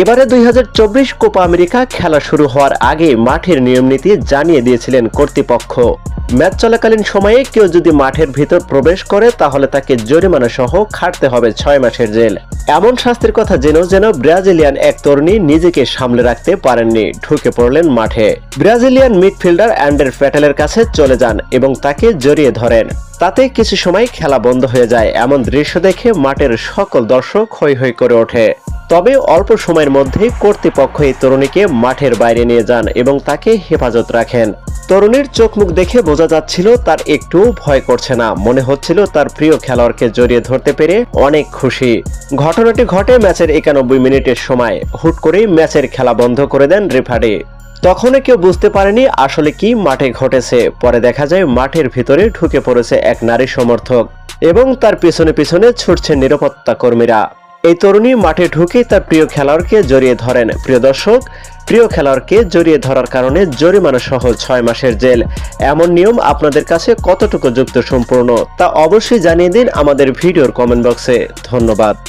এবারে দুই হাজার চব্বিশ কোপা আমেরিকা খেলা শুরু হওয়ার আগে মাঠের নিয়মনীতি জানিয়ে দিয়েছিলেন কর্তৃপক্ষ। ম্যাচ চলাকালীন সময়ে কেউ যদি মাঠের ভিতর প্রবেশ করে, তাহলে তাকে জরিমানা সহ খাটতে হবে ছয় মাসের জেল। এমন শাস্তির কথা জেনেও যেন ব্রাজিলিয়ান এক তরুণী নিজেকে সামলে রাখতে পারেননি, ঢুকে পড়লেন মাঠে। ব্রাজিলিয়ান মিডফিল্ডার অ্যান্ডার প্যাটেলের কাছে চলে যান এবং তাকে জড়িয়ে ধরেন। তাতে কিছু সময় খেলা বন্ধ হয়ে যায়, এমন দৃশ্য দেখে মাঠের সকল দর্শক হৈ হৈ করে ওঠে। তবে অল্প সময়ের মধ্যেই কর্তৃপক্ষ এই তরুণীকে মাঠের বাইরে নিয়ে যান এবং তাকে হেফাজত রাখেন। তরুণীর চোখ মুখ দেখে বোঝা যাচ্ছিল তার একটু ভয় করছে না। মনে হচ্ছিল তার প্রিয় খেলোয়াড়কে জড়িয়ে ধরতে পেরে অনেক খুশি। ঘটনাটি ঘটে ম্যাচের একানব্বই মিনিটের সময়। হুট করেই ম্যাচের খেলা বন্ধ করে দেন রেফারি। তখনও কেউ বুঝতে পারেনি আসলে কি মাঠে ঘটেছে। পরে দেখা যায় মাঠের ভিতরে ঢুকে পড়েছে এক নারী সমর্থক এবং তার পিছনে পিছনে ছুটছে নিরাপত্তা কর্মীরা। এই তরুণী মাঠে ঢুকে তার প্রিয় খেলোয়াড়কে জড়িয়ে ধরেন। প্রিয় দর্শক, প্রিয় খেলোয়াড়কে জড়িয়ে ধরার কারণে জরিমানা সহ ছয় মাসের জেল। এমন নিয়ম আপনাদের কাছে কতটুকু যুক্ত সম্পূর্ণ তা অবশ্যই জানিয়ে দিন আমাদের ভিডিওর কমেন্ট বক্সে ধন্যবাদ।